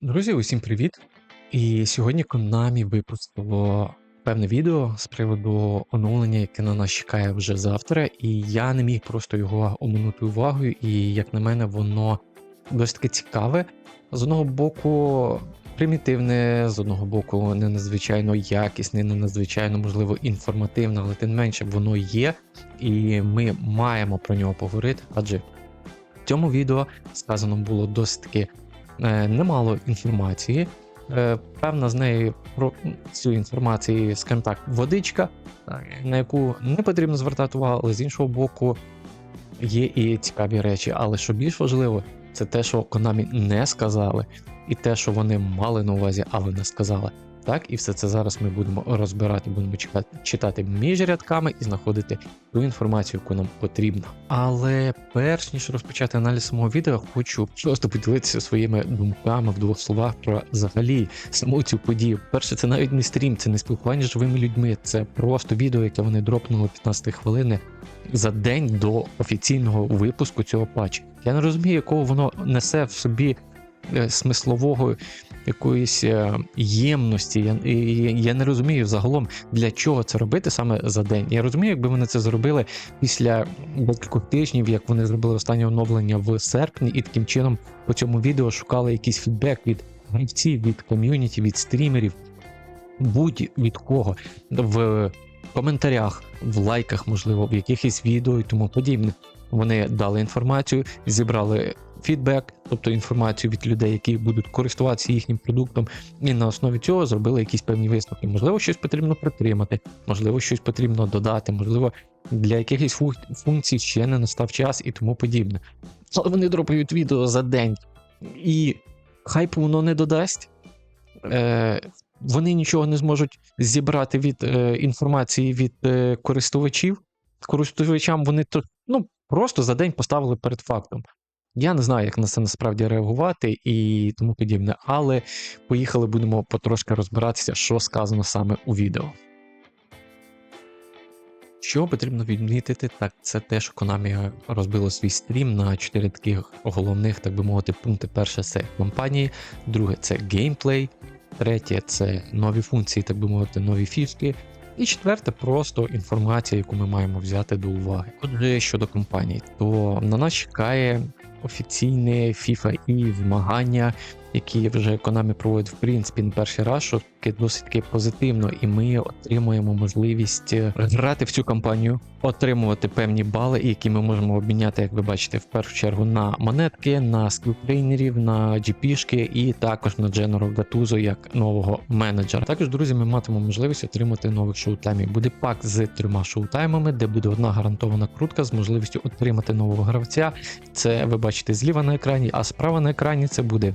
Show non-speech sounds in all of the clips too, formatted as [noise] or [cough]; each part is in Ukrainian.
Друзі, усім привіт! І сьогодні Konami випустило певне відео з приводу оновлення, яке на нас чекає вже завтра, і я не міг просто його оминути увагою, і як на мене, воно досить таки цікаве. З одного боку, примітивне, з одного боку, не надзвичайно якісне, не надзвичайно, можливо, інформативне, але тим менше воно є, і ми маємо про нього поговорити, адже в цьому відео сказано було досить таки немало інформації. Е, Певна з неї про цю інформацію, скажімо так, водичка, на яку не потрібно звертати увагу, але з іншого боку, є і цікаві речі. Але що більш важливо, це те, що Konami не сказали, і те, що вони мали на увазі, але не сказали. Так, і все це зараз ми будемо розбирати, будемо читати між рядками і знаходити ту інформацію, яку нам потрібна. Але перш ніж розпочати аналіз самого відео, хочу просто поділитися своїми думками в двох словах про взагалі саму цю подію. Перше, це навіть не стрім, це не спілкування з живими людьми, це просто відео, яке вони дропнули 15 хвилини за день до офіційного випуску цього патчу. Я не розумію, якого воно несе в собі е, смислового якоїсь е, ємності. Я, я не розумію загалом, для чого це робити саме за день. Я розумію, якби вони це зробили після декількох тижнів, як вони зробили останнє оновлення в серпні, і таким чином по цьому відео шукали якийсь фідбек від гравців, від ком'юніті, від стрімерів, будь від кого в коментарях, в лайках, можливо, в якихось відео і тому подібне. Вони дали інформацію, зібрали фідбек, тобто інформацію від людей, які будуть користуватися їхнім продуктом, і на основі цього зробили якісь певні висновки. Можливо, щось потрібно притримати, можливо, щось потрібно додати, можливо, для якихось функцій ще не настав час і тому подібне. Але вони дропають відео за день, і хайпу воно не додасть. Е, вони нічого не зможуть зібрати від е, інформації від е, користувачів. Користувачам вони то, ну, просто за день поставили перед фактом. Я не знаю, як на це насправді реагувати і тому подібне, але поїхали, будемо потрошки розбиратися, що сказано саме у відео. Що потрібно відмітити, так це те, що Konami розбило свій стрім на чотири таких головних, так би мовити, пункти. Перше це компанії, друге це геймплей, третє це нові функції, так би мовити, нові фішки. І четверте, просто інформація, яку ми маємо взяти до уваги. Отже, щодо компаній, то на нас чекає офіційне FIFA і змагання, які вже Konami проводить в принципі раз, що таки досить таки позитивно, і ми отримуємо можливість е, грати в цю кампанію, отримувати певні бали, які ми можемо обміняти, як ви бачите, в першу чергу на монетки, на скілтрейнерів, на GP-шки і також на General Gattuso як нового менеджера. Також, друзі, ми матимемо можливість отримати нових шоутаймів. Буде пак з трьома шоутаймами, де буде одна гарантована крутка з можливістю отримати нового гравця. Це ви бачите зліва на екрані, а справа на екрані це буде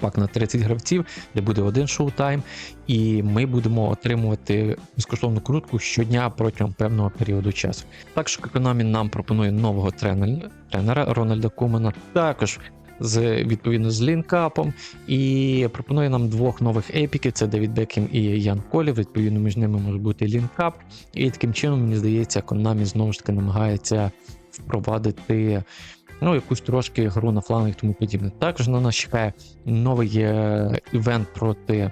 пак на 30 гравців, де буде один шоутайм, і ми будемо отримувати безкоштовну крутку щодня протягом певного періоду часу. Також Konami нам пропонує нового тренера, Рональда Кумана, також з відповідно з лінкапом, і пропонує нам двох нових епіків: це Девід Бекім і Ян Колі. Відповідно, між ними може бути лінкап. І таким чином, мені здається, Konami знову ж таки намагається впровадити ну, якусь трошки гру на флангах і тому подібне. Також на нас чекає новий е, івент проти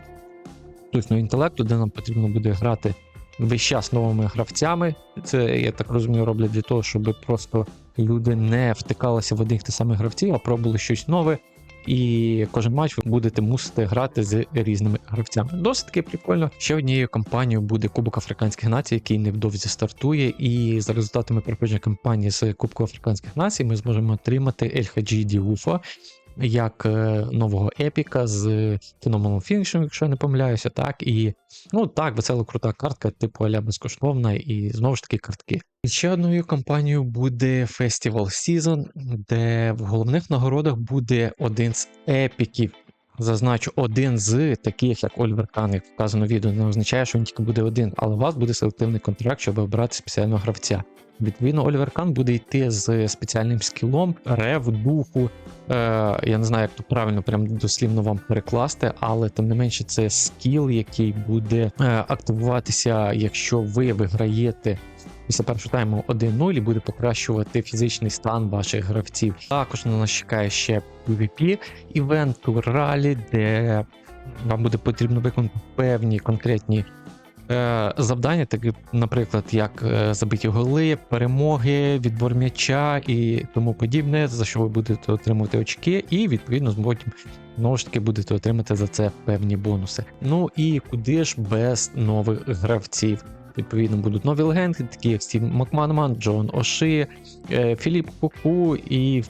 штучного інтелекту, де нам потрібно буде грати весь час новими гравцями. Це, я так розумію, роблять для того, щоб просто люди не втикалися в одних тих самих гравців, а пробували щось нове. І кожен матч ви будете мусити грати з різними гравцями. Досить таки прикольно. Ще однією кампанією буде Кубок Африканських націй, який невдовзі стартує. І за результатами проходження кампанії з Кубку Африканських націй ми зможемо отримати LHG Діуфа як е, нового епіка з феноменом фінішем, якщо я не помиляюся, так і ну так, весела крута картка, типу аля безкоштовна, і знову ж таки картки. І ще одною кампанією буде Festival Season, де в головних нагородах буде один з епіків. Зазначу, один з таких, як Ольвер Кан, вказано відео, не означає, що він тільки буде один, але у вас буде селективний контракт, щоб обрати спеціального гравця. Відповідно, Ольвер Кан буде йти з спеціальним скілом, рев, духу. Е, я не знаю, як то правильно прям дослівно вам перекласти, але тим не менше, це скіл, який буде е, активуватися, якщо ви виграєте після першого тайму 1-0 і буде покращувати фізичний стан ваших гравців. Також на нас чекає ще PvP івент ралі, де вам буде потрібно виконати певні конкретні е, завдання, такі, наприклад, як е, забиті голи, перемоги, відбор м'яча і тому подібне, за що ви будете отримувати очки, і відповідно потім знову ж таки будете отримати за це певні бонуси. Ну і куди ж без нових гравців? Відповідно, будуть нові легенди, такі як Стів Макманман, Джон Оши, е, Філіп Куку і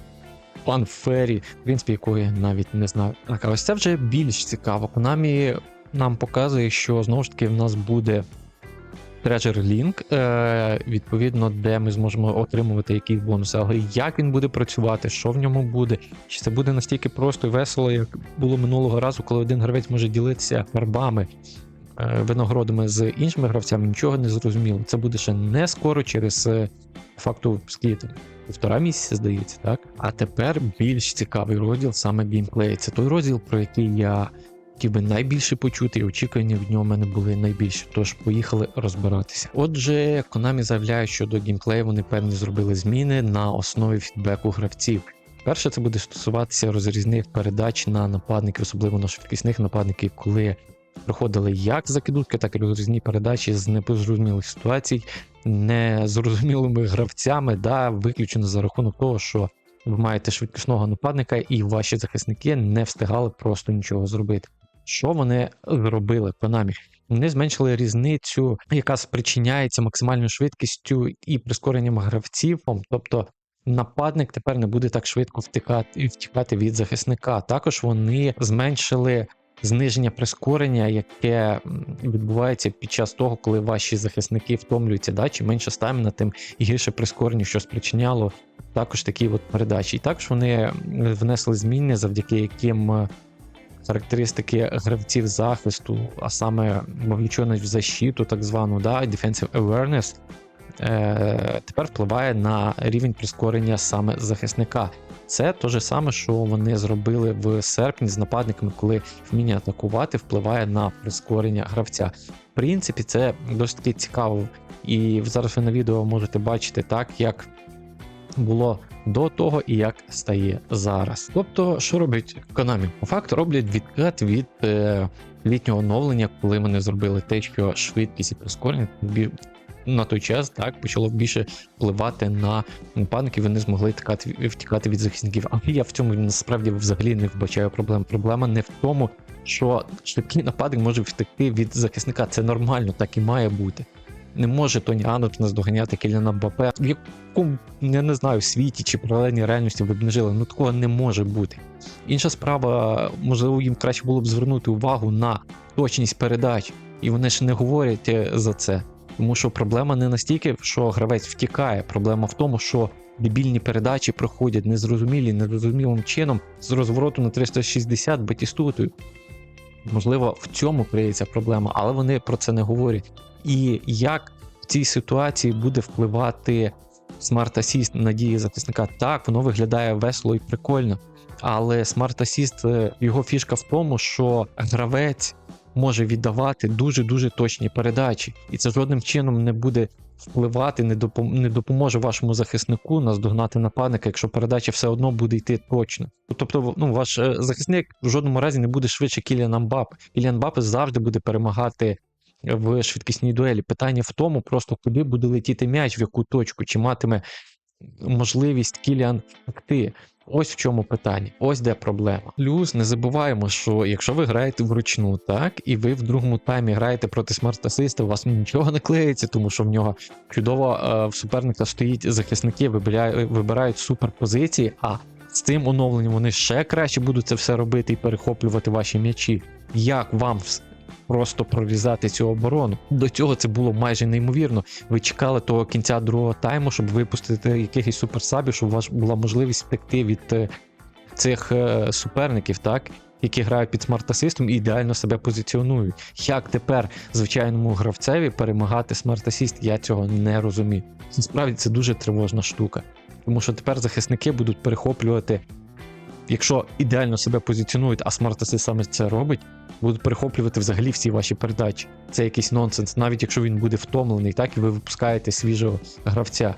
пан Феррі, в принципі, якого я навіть не знаю. А ось це вже більш цікаво. Konami нам показує, що знову ж таки в нас буде Treasure Link, е, відповідно, де ми зможемо отримувати якісь бонуси. Але як він буде працювати, що в ньому буде? Чи це буде настільки просто і весело, як було минулого разу, коли один гравець може ділитися фарбами, винагородами з іншими гравцями, нічого не зрозуміло. Це буде ще не скоро через е, факту скільки півтора місяця, здається, так? А тепер більш цікавий розділ саме геймплей. Це той розділ, про який я хотів би найбільше почути, і очікування в мене були найбільші. Тож поїхали розбиратися. Отже, Konami заявляє, що до геймплею вони певні зробили зміни на основі фідбеку гравців. Перше, це буде стосуватися розрізних передач на нападників, особливо на швидкісних нападників, коли проходили як закидутки, так і розрізні передачі з непозрозумілих ситуацій, незрозумілими гравцями, да, виключено за рахунок того, що ви маєте швидкісного нападника, і ваші захисники не встигали просто нічого зробити. Що вони зробили Konami? Вони зменшили різницю, яка спричиняється максимальною швидкістю і прискоренням гравців. Тобто нападник тепер не буде так швидко втікати, втікати від захисника. Також вони зменшили зниження прискорення, яке відбувається під час того, коли ваші захисники втомлюються. Да? Чим менше стаміна, тим гірше прискорення, що спричиняло також такі от передачі. І також вони внесли зміни, завдяки яким е, характеристики гравців захисту, а саме вовлеченість в защиту, так звану, да, defensive awareness, е, тепер впливає на рівень прискорення саме захисника. Це те же саме, що вони зробили в серпні з нападниками, коли вміння атакувати впливає на прискорення гравця. В принципі, це досить таки цікаво. І зараз ви на відео можете бачити так, як було до того і як стає зараз. Тобто, що робить Konami? По факту роблять відкат від е, літнього оновлення, коли вони зробили те, що швидкість і прискорення на той час так почало більше впливати на нападників, вони змогли втікати, втікати від захисників. Але я в цьому насправді взагалі не вбачаю проблем. Проблема не в тому, що швидкий нападник може втекти від захисника. Це нормально, так і має бути. Не може Тоні Анут наздоганяти Кіліана Мбаппе. В якому я не знаю світі чи паралельній реальності ви б не жили. Ну такого не може бути. Інша справа, можливо, їм краще було б звернути увагу на точність передач, і вони ж не говорять е, за це. Тому що проблема не настільки, що гравець втікає. Проблема в тому, що дебільні передачі проходять незрозумілі, незрозумілим чином з розвороту на 360 батістутою. Можливо, в цьому криється проблема, але вони про це не говорять. І як в цій ситуації буде впливати Smart Assist на дії захисника? Так, воно виглядає весело і прикольно. Але Smart Assist, е, його фішка в тому, що гравець може віддавати дуже-дуже точні передачі, і це жодним чином не буде впливати, не, допом- не допоможе вашому захиснику наздогнати нападника, якщо передача все одно буде йти точно. Тобто, ну, ваш е, захисник в жодному разі не буде швидше Кіліана Мбаппе. Кіліан Мбаппе завжди буде перемагати в швидкісній дуелі. Питання в тому, просто куди буде летіти м'яч, в яку точку, чи матиме можливість Кіліан втекти. Ось в чому питання, ось де проблема. Плюс не забуваємо, що якщо ви граєте вручну, так, і ви в другому таймі граєте проти смарт-асиста, у вас нічого не клеїться, тому що в нього чудово е, в суперника стоїть захисники, вибирають, вибирають суперпозиції, а з цим оновленням вони ще краще будуть це все робити і перехоплювати ваші м'ячі. Як вам просто прорізати цю оборону? До цього це було майже неймовірно. Ви чекали того кінця другого тайму, щоб випустити якихось суперсабів, щоб у вас була можливість втекти від е, цих е, суперників, так? Які грають під смарт-асистом і ідеально себе позиціонують. Як тепер звичайному гравцеві перемагати смарт-асіст, я цього не розумію. Насправді це дуже тривожна штука. Тому що тепер захисники будуть перехоплювати, якщо ідеально себе позиціонують, а смарт-асист саме це робить, будуть перехоплювати взагалі всі ваші передачі. Це якийсь нонсенс, навіть якщо він буде втомлений, так і ви випускаєте свіжого гравця.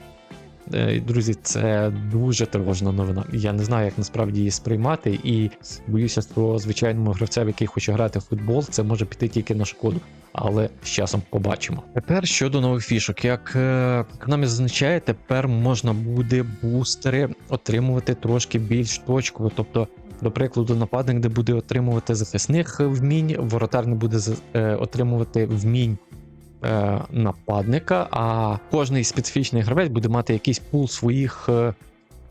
Е, Друзі, це дуже тривожна новина. Я не знаю, як насправді її сприймати, і боюся, що звичайному гравцеві, який хоче грати в футбол, це може піти тільки на шкоду. Але з часом побачимо. Тепер щодо нових фішок, як е, нам зазначає, тепер можна буде бустери отримувати трошки більш точково. Тобто, до прикладу, нападник, де буде отримувати захисних вмінь, воротар не буде е, отримувати вмінь е, нападника, а кожний специфічний гравець буде мати якийсь пул своїх е,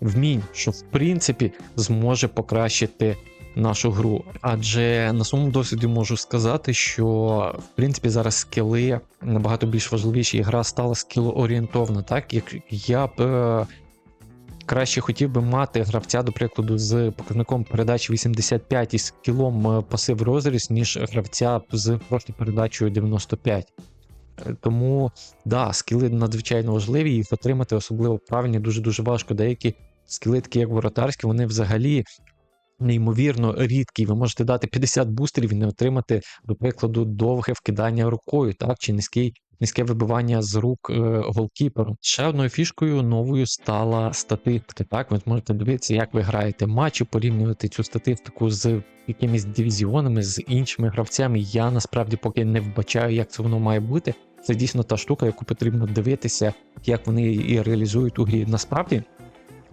вмінь, що в принципі зможе покращити нашу гру. Адже на своєму досвіді можу сказати, що в принципі зараз скіли набагато більш важливіші, і гра стала скілоорієнтовна. Так як я б. Краще хотів би мати гравця, до прикладу, з показником передач 85 і скілом е, пасив розріз, ніж гравця з просто передачею 95. Е, Тому да, скіли надзвичайно важливі, їх отримати особливо правильні, дуже дуже важко. Деякі скіли, такі як воротарські, вони взагалі неймовірно рідкі. Ви можете дати 50 бустерів і не отримати, до прикладу, довге вкидання рукою, так чи низький. Низьке вибивання з рук е, голкіперу. Ще одною фішкою новою стала статистика. Так, ви зможете дивитися, як ви граєте матчі, порівнювати цю статистику з якимись дивізіонами, з іншими гравцями. Я насправді поки не вбачаю, як це воно має бути. Це дійсно та штука, яку потрібно дивитися, як вони її реалізують у грі. Насправді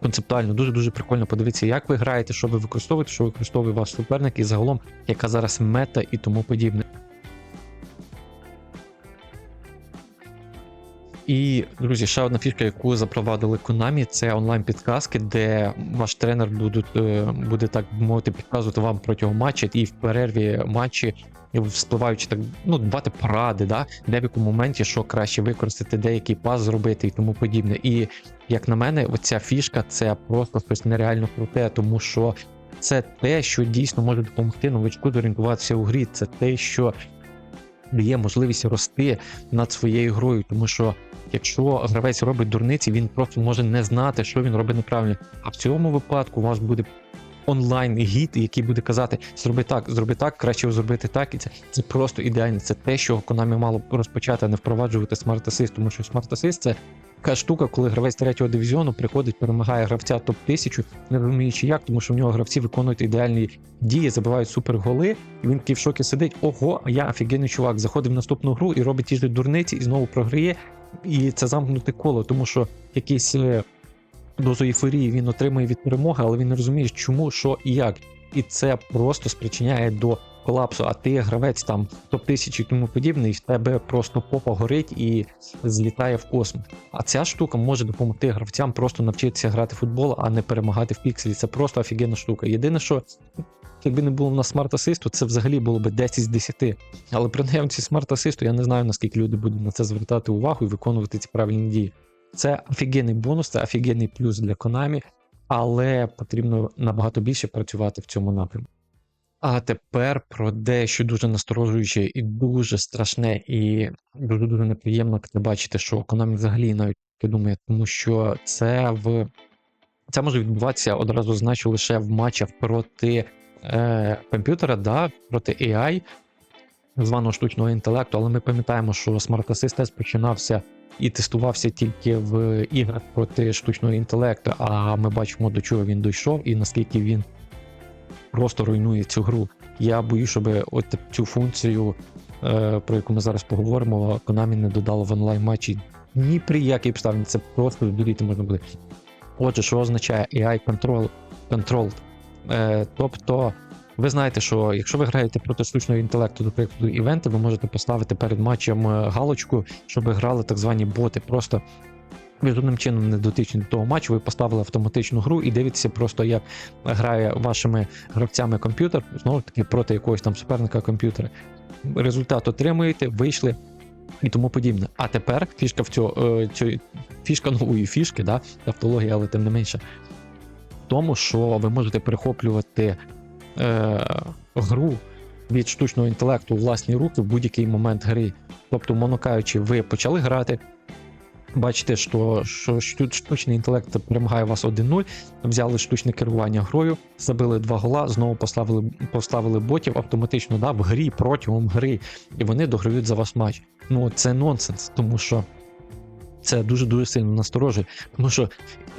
концептуально дуже дуже прикольно подивитися, як ви граєте, що ви використовуєте, що використовує ваш суперник, і загалом, яка зараз мета і тому подібне. І, друзі, ще одна фішка, яку запровадили Konami, це онлайн-підказки, де ваш тренер буде, буде так мовити, підказувати вам протягом матча і в перерві матчі, вспливаючи так, ну, давати поради, да, де в якому моменті що краще використати, деякий пас зробити і тому подібне. І як на мене, оця фішка це просто щось нереально круте, тому що це те, що дійсно може допомогти новичку зорієнтуватися у грі. Це те, що дає можливість рости над своєю грою, тому що якщо гравець робить дурниці, він просто може не знати, що він робить неправильно. А в цьому випадку у вас буде онлайн гід, який буде казати: зроби так, зроби так, краще зробити так. І це, це просто ідеально. Це те, що Konami мало розпочати, а не впроваджувати Smart Assist, тому що Smart Assist це така штука, коли гравець третього дивізіону приходить, перемагає гравця топ 1000 не розуміючи як, тому що в нього гравці виконують ідеальні дії, забивають суперголи, і він такий в шокі сидить. Ого, я офігенний чувак. Заходить в наступну гру і робить ті ж дурниці, і знову програє. І це замкнуте коло, тому що якийсь е, дозу ейфорії він отримує від перемоги, але він не розуміє, чому, що і як. І це просто спричиняє до колапсу. А ти гравець там топ 1000 і тому подібне, і в тебе просто попа горить і злітає в космос. А ця штука може допомогти гравцям просто навчитися грати в футбол, а не перемагати в пікселі. Це просто офігенна штука. Єдине, що. Якби не було в нас смарт асисту, це взагалі було б 10 з 10. Але при наявності смарт асисту я не знаю, наскільки люди будуть на це звертати увагу і виконувати ці правильні дії. Це офігенний бонус, це офігенний плюс для Konami, але потрібно набагато більше працювати в цьому напрямку. А тепер про дещо дуже насторожуюче і дуже страшне, і дуже дуже неприємно бачити, що Konami взагалі навіть думає, тому що це в це може відбуватися одразу значу лише в матчах проти е, комп'ютера, да, проти AI, званого штучного інтелекту, але ми пам'ятаємо, що Smart Assist починався і тестувався тільки в іграх проти штучного інтелекту, а ми бачимо, до чого він дійшов і наскільки він просто руйнує цю гру. Я боюсь, щоб от цю функцію, е, про яку ми зараз поговоримо, Konami не додало в онлайн матчі ні при якій обставині. Це просто здуріти можна буде. Отже, що означає AI Control, controlled? Е, тобто, ви знаєте, що якщо ви граєте проти штучного інтелекту, до прикладу, івенти, ви можете поставити перед матчем е, галочку, щоб грали так звані боти. Просто ви жодним чином не дотичні до того матчу, ви поставили автоматичну гру і дивитеся просто, як грає вашими гравцями комп'ютер, знову таки, проти якогось там суперника комп'ютера. Результат отримуєте, вийшли. І тому подібне. А тепер фішка в цьо, е, цьо, фішка нової фішки, да, автологія, але тим не менше, тому, що ви можете перехоплювати е, гру від штучного інтелекту у власні руки в будь-який момент гри. Тобто, умовно кажучи, ви почали грати, Бачите, що, що штучний інтелект перемагає вас 1-0. Взяли штучне керування грою, забили два гола, знову поставили, поставили ботів автоматично да, в грі протягом гри, і вони дограють за вас матч. Ну це нонсенс, тому що це дуже дуже сильно насторожує. Тому що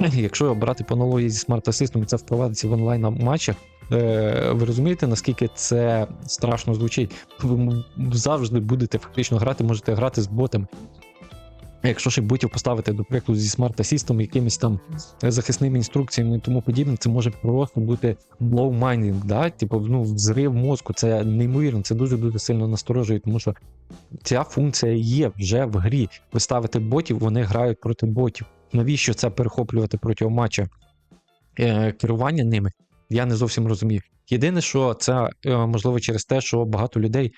[clears throat] якщо брати по аналогії зі смарт асистом і це впровадиться в онлайн матчах. е, Ви розумієте, наскільки це страшно звучить? Ви завжди будете фактично грати, можете грати з ботами. Якщо ще ботів поставити, до прикладу, зі Assistant, якимись там захисними інструкціями і тому подібне, це може просто бути blow minding, да? типу, ну, взрив мозку, це неймовірно, це дуже дуже сильно насторожує, тому що ця функція є вже в грі. Ви ставите ботів, вони грають проти ботів. Навіщо це перехоплювати протягом матча е, керування ними? Я не зовсім розумію. Єдине, що це е, можливо через те, що багато людей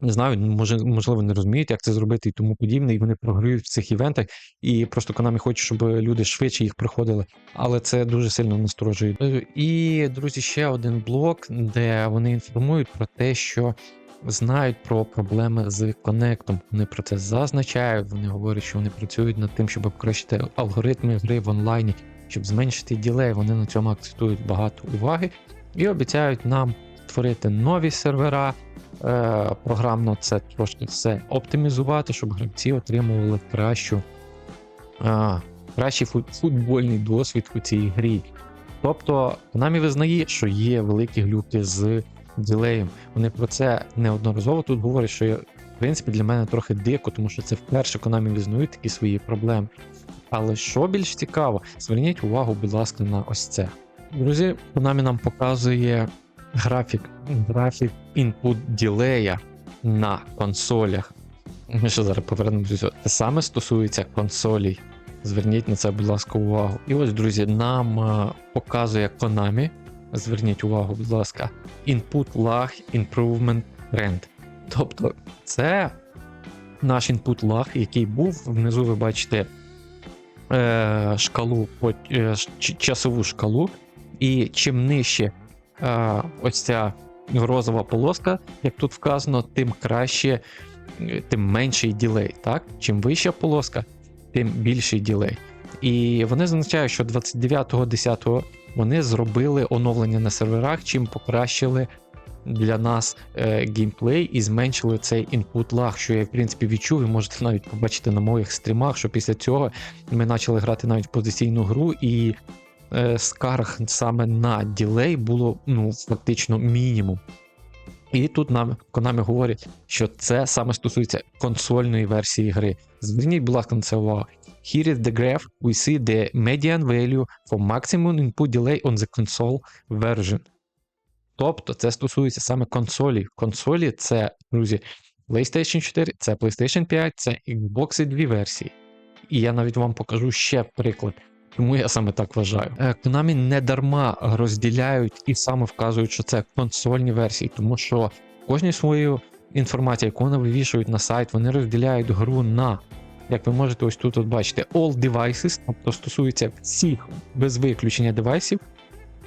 не знаю, може, можливо, не розуміють, як це зробити і тому подібне, і вони програють в цих івентах, і просто Konami хоче, щоб люди швидше їх приходили, але це дуже сильно насторожує. Е, І, друзі, ще один блок, де вони інформують про те, що знають про проблеми з коннектом. Вони про це зазначають. Вони говорять, що вони працюють над тим, щоб покращити алгоритми гри в онлайні, щоб зменшити ділей. Вони на цьому акцентують багато уваги і обіцяють нам створити нові сервера. Е, програмно це трошки все оптимізувати, щоб гравці отримували кращу, е, кращий футбольний досвід у цій грі. Тобто, Konami визнає, що є великі глюки з ділеєм. Вони про це неодноразово тут говорять, що в принципі для мене трохи дико, тому що це вперше Konami визнають такі свої проблеми. Але що більш цікаво, зверніть увагу, будь ласка, на ось це. Друзі, Konami нам показує графік, графік input ділея на консолях. Ми ще зараз повернемося. Те саме стосується консолей. Зверніть на це, будь ласка, увагу. І ось, друзі, нам е, показує Konami. Зверніть увагу, будь ласка, input lag improvement trend. Тобто, це наш input lag, який був. Внизу ви бачите е, шкалу, е, часову шкалу. І чим нижче ось ця розова полоска, як тут вказано, тим краще, тим менший ділей. Так? Чим вища полоска, тим більший ділей. І вони зазначають, що 29.10 вони зробили оновлення на серверах, чим покращили для нас е, геймплей і зменшили цей інпут лаг, що я в принципі відчув, і можете навіть побачити на моїх стрімах, що після цього ми почали грати навіть позиційну гру, і скарг саме на ділей було ну, фактично мінімум. І тут нам Konami говорить, що це саме стосується консольної версії гри. Зверніть, будь ласка, на це увагу. Here is the graph. We see the median value for maximum input delay on the console version. Тобто це стосується саме консолі. Консолі це, друзі, PlayStation 4, це PlayStation 5, це Xbox і дві версії. І я навіть вам покажу ще приклад. Тому я саме так вважаю. Е, Konami не дарма розділяють і саме вказують, що це консольні версії, тому що кожній свою інформацію, яку вони вивішують на сайт, вони розділяють гру на, як ви можете ось тут от бачити, all devices, тобто стосується всіх без виключення девайсів.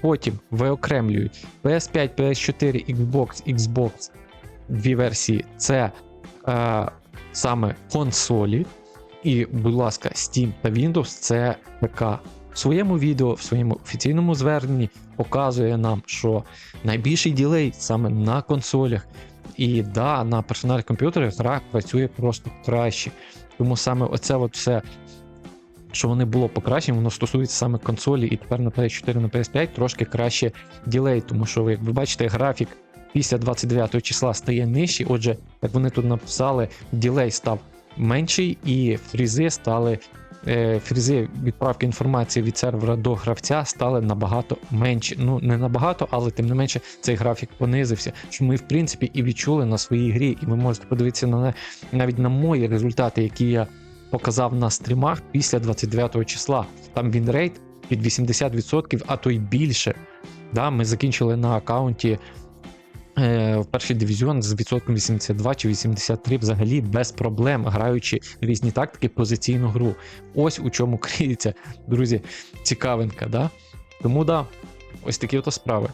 Потім виокремлюють PS5, PS4, Xbox, Xbox дві версії це е, саме консолі. І, будь ласка, Steam та Windows це ПК. В своєму відео, в своєму офіційному зверненні показує нам, що найбільший ділей саме на консолях. І да, на персональних комп'ютерах гра працює просто краще. Тому саме оце от все, що вони було покращено, воно стосується саме консолі, і тепер на PS4, на PS5 трошки краще ділей, тому що, як ви бачите, графік після 29 числа стає нижчий. Отже, як вони тут написали, ділей став менший, і фрізи стали. е, Фрізи відправки інформації від сервера до гравця стали набагато менші. Ну, не набагато, але тим не менше цей графік понизився. Що ми, в принципі, і відчули на своїй грі. І ви можете подивитися на навіть на мої результати, які я показав на стрімах після 29 числа. Там він рейд під 80%, а то й більше. Да, Ми закінчили на аккаунті в перший дивізіон з відсотком 82 чи 83 взагалі без проблем, граючи різні тактики, позиційну гру. Ось у чому [laughs] криється, друзі, цікавинка. Да? Тому да, ось такі от справи.